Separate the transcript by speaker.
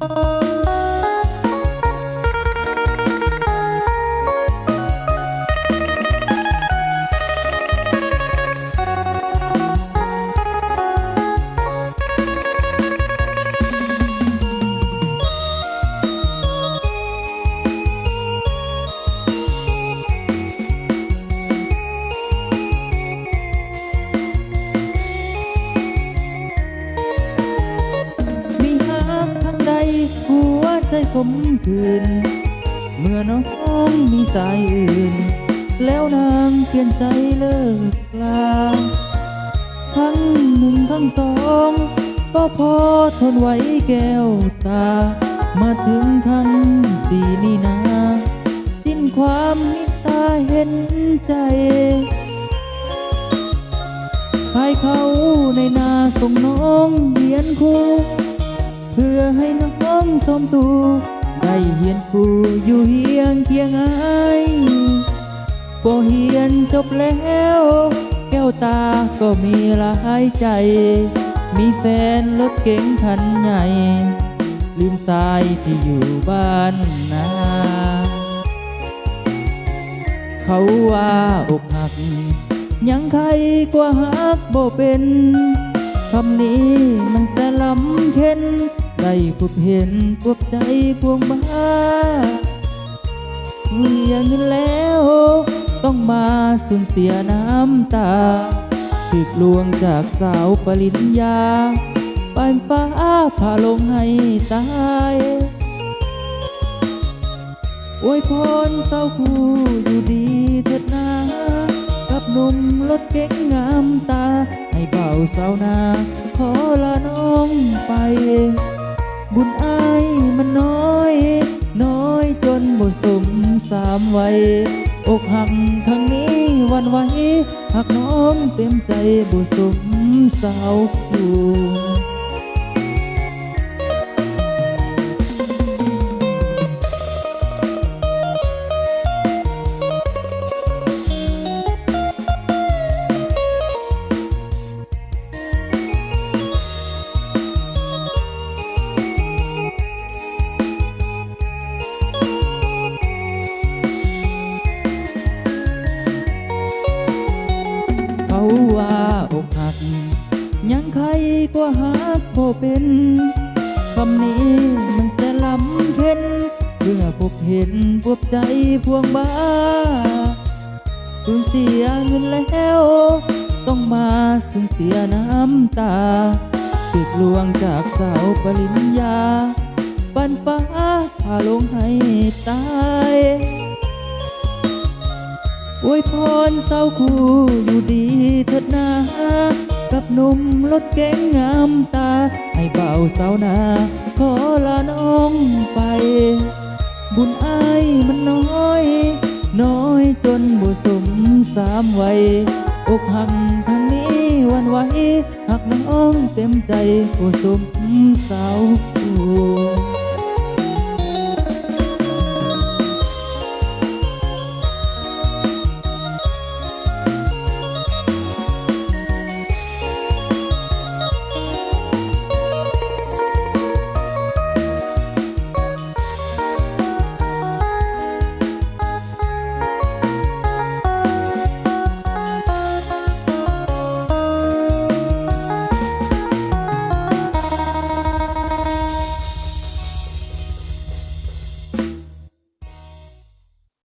Speaker 1: มี มคืน เมื่อน้องมีสายอื่น แล้วนางเปลี่ยนใจเลิกลาทั้งหนึ่งทั้งสองก็พอทนไหวแก้วตา มาถึงขั้นสีนี่นาสิ้นความมิตาเห็นใจพายเขาในนาส่งน้องเรียนครูเพื่อให้น้อง สมตูได้เฮียนครูอยู่เฮียงเคียงไอพอเฮียนจบแล้ว แก้วตาก็มีหลายใจ มีแฟนรถเก๋งคันใหญ่ลืมตายที่อยู่บ้านนาเขาว่าอกหัก ยังใครกว่าหักบ่เป็นคำนี้มันแต่ลำเค็น ได้พบเห็นพบใจพวงบ้าเวียนแล้ว ต้องมาสูญเสียน้ำตาถึกลวงจากสาวปริญญาปานฟ้าพาลงให้ตายอวยพรเศร้าคู่อยู่ดีเถิดนากับหนุ่มรถเก๋งงามตา ให้เบาสาวนา ขอลาน้องไป บุญอายมันน้อย น้อยจนบ่สมสามวัยอกหักทั้งนี้วันไหวหักน้องเต็มใจบุสมสาวคู่ อกหัก ยังใครก็หักบ่เป็นคำนี้มันจะลำเค็นเพื่อพบเห็นพบใจพวงบ้าสูญเสียเงินแล้ว ต้องมาสูญเสียน้ำตาติดลวงจากสาวปริญญา ปันฟ้าพาลงให้ตาย อวยพรเศร้าคู่อยู่ดีเถิดนากับหนุ่มรถเก๋งงามตา ให้เบาสาวนาขอลาน้องไป บุญอายมันน้อย น้อยจนบ่สมสามวัยอกหักทางนี้วันไหวหักน้องเต็มใจบ่สมสาวคู่